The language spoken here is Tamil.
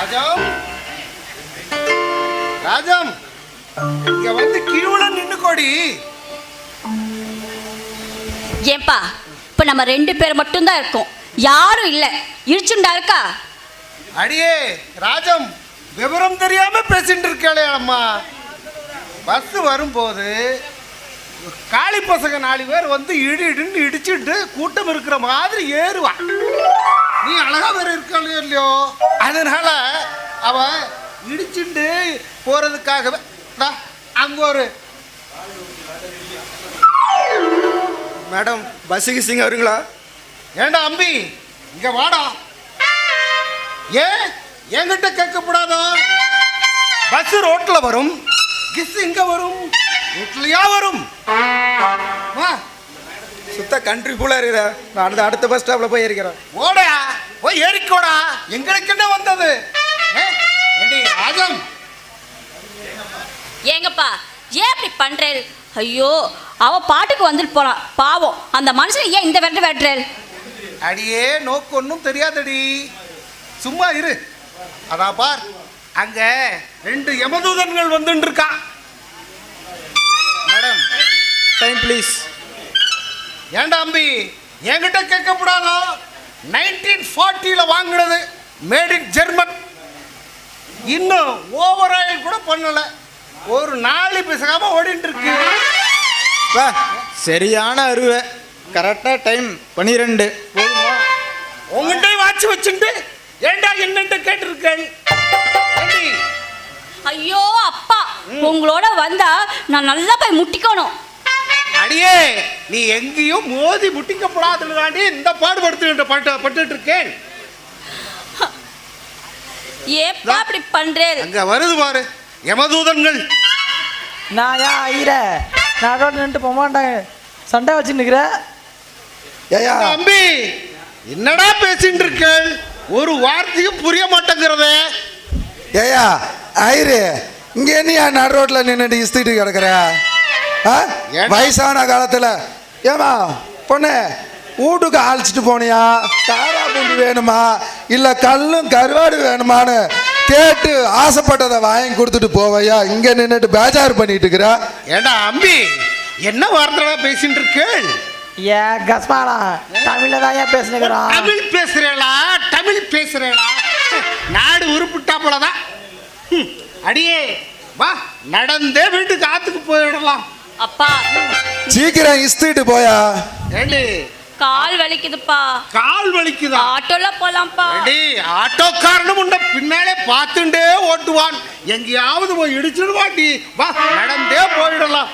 ராஜம்? ராஜம் இங்க வந்து கிழுவுல நின்னுக்கோடி. ஏன்பா இப்ப நம்ம ரெண்டு பேர் மட்டும்தான் இருக்கோம். யாரும் இல்ல. இருச்சுண்டா இருக்கா? அடியே ராஜம் விவரம் தெரியாம பேசிட்டு இருக்காளே அம்மா. பஸ் வரும்போது காளி பசங்க நாலு பேர் வந்து இடி இடின்னு இடிச்சுட்டு கூட்டம் இருக்கிற மாதிரி ஏறுவான் நீ அழகா வேற இருக்காளோ இல்லையோ அதனால அவ இடிச்சுட்டு போறதுக்காகவே அங்க ஒரு. மேடம் பஸ்ஸு கிஸ்ஸிங்க வருங்களா? ஏண்டா அம்பி இங்க வாடா. ஏன் என்கிட்ட கேட்கக்கூடாதா பஸ் ரோட்ல வரும். கிஸ் இங்க வரும். ரோட்லயா வரும். வா. சுத்த கண்ட்ரி ஃபுல்லாக இருக்கிற நான் அடுத்த அடுத்த பஸ் ஸ்டாப்பில் போய் இருக்கிறேன் ஓடா போய் ஏறிக்கோடா. எங்களுக்கு என்ன வந்தது ராஜம்? ஏங்கப்பா ஏன் இப்படி பண்றேன் ஐயோ அவ பாட்டுக்கு வந்துட்டு போறான். பாவம் அந்த மனுஷன் ஏன் இந்த வெட்டு வெட்டுறேன் அடியே நோக்கு ஒன்றும் தெரியாதடி. சும்மா இரு. அதான் பார் அங்க ரெண்டு யமதூதன்கள் வந்துட்டு இருக்கா மேடம் டைம் ப்ளீஸ் ஏண்டா அம்பி? என்கிட்ட கேட்கக்கூடாதோ நைன்டீன் ஃபார்ட்டியில் வாங்கினது மேட் இன் ஜெர்மன். இன்னும் ஓவர் ஆயில் கூட பண்ணல. ஒரு நாலு பிசகாம ஓடிட்டு இருக்கு வா சரியான அருவை. கரெக்டாக டைம் பன்னிரெண்டு போதுமா? உங்கள்கிட்ட வாட்சி வச்சுட்டு ஏண்டா என்னன்ட்டு கேட்டிருக்கேன்? ஏண்டி? ஐயோ அப்பா. உங்களோட வந்தா நான் நல்லா போய் முட்டிக்கணும். அடியே நீ எங்கேயும் மோதி முட்டிக்கப்படாதுன்னு இந்த பாடுபடுத்து பட்டு பட்டுட்டு இருக்கேன் ஏப்பா இப்படி பண்றேன் அங்க வருது பாரு யமதூதன்கள். நான் ஏன் ஐயர நான் ரோட்டில் போக மாட்டேன் சண்டை வச்சு நிற்கிறேன் ஏயா தம்பி என்னடா பேசிட்டு இருக்கேள் ஒரு வார்த்தையும் புரிய மாட்டேங்கிறதே. ஏயா ஐரு இங்க என்னையா நடு ரோட்ல நின்றுட்டு இஸ்திட்டு கிடக்குற? வயசான காலத்துல. ஏமா பொண்ணு வீட்டுக்கு அழைச்சிட்டு போனியா? காரா பூண்டு வேணுமா? இல்ல கல்லும் கருவாடு வேணுமான்னு கேட்டு ஆசைப்பட்டதை வாங்கி கொடுத்துட்டு போவையா? இங்க நின்றுட்டு பேஜார் பண்ணிட்டு இருக்கிற? ஏண்டா அம்பி என்ன வார்த்தைடா பேசிட்டு இருக்கேள் ஏ கஸ்மாலா தமிழில் தான் ஏன் பேசுனுக்குறான் தமிழ் பேசுறேளா தமிழ் பேசுறேளா நாடு உருப்பிட்டாப்புலதான் ஹம், அடியே வா நடந்தே வீட்டுக்கு ஆத்துக்கு போயிடலாம். அப்பா. சீக்கிரம் இஸ்திட்டு போயா? ஏண்டி? கால் வலிக்குதுப்பா. கால் வலிக்குதா? ஆட்டோல போலாம்ப்பா. ஏண்டி ஆட்டோக்காரனும் உன்னை பின்னாலே பார்த்துட்டே ஓட்டுவான். எங்கேயாவது போய் இடிச்சிடுவாட்டி வா நடந்தே போயிடலாம்.